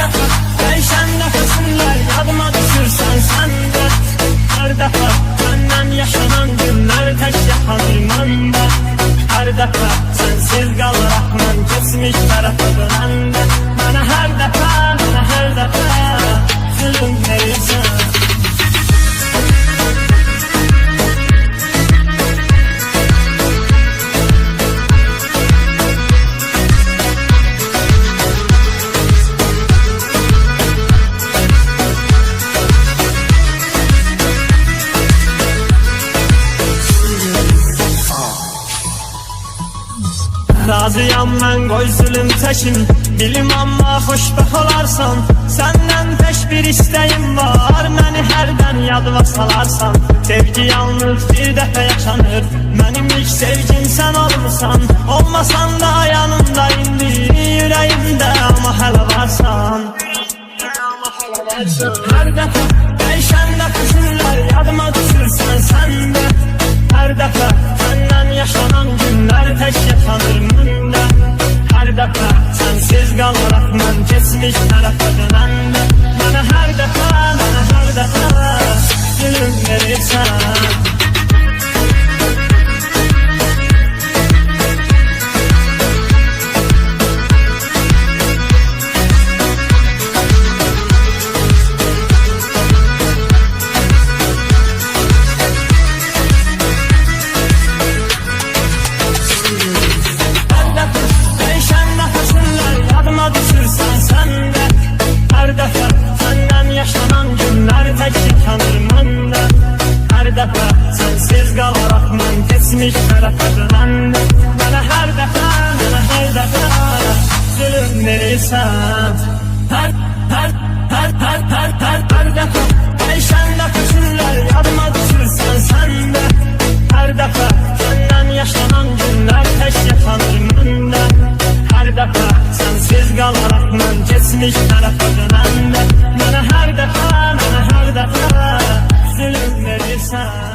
defa. Değişen nefesinle yadıma düşürsen sen Her defa benden yaşanan günler tek Her defa sensiz kalarak ben kesmiş tarafa Bana her defa, bana her defa zulüm Razıyam mən qoy zülüm çəkin Bilim amma xoşbəxt olarsan Səndən tək bir istəyim var. Məni hərdən yadıma salarsan Sevgi yalnız bir dəfə yaşanır. Mənim ilk sevgim sən olmusan Olmasan da yanımda indi Ürəyimdə amma hələ varsan. Hər dəfə dəyişən nəfəsinlər Yadıma düşürsən sən aklımdan geçmiş tarafından Bana her defa, bana her defa. Zulüm verirsen Her, her, her, her, her, her, her defa. Perişan da kaçırlar, yadıma düşürsen sen de. Her defa, senden yaşanan günler Peş yapanırım önden Her defa, sensiz kalan aklımdan geçmiş tarafından Bana her defa, bana her defa. Zulüm verirsen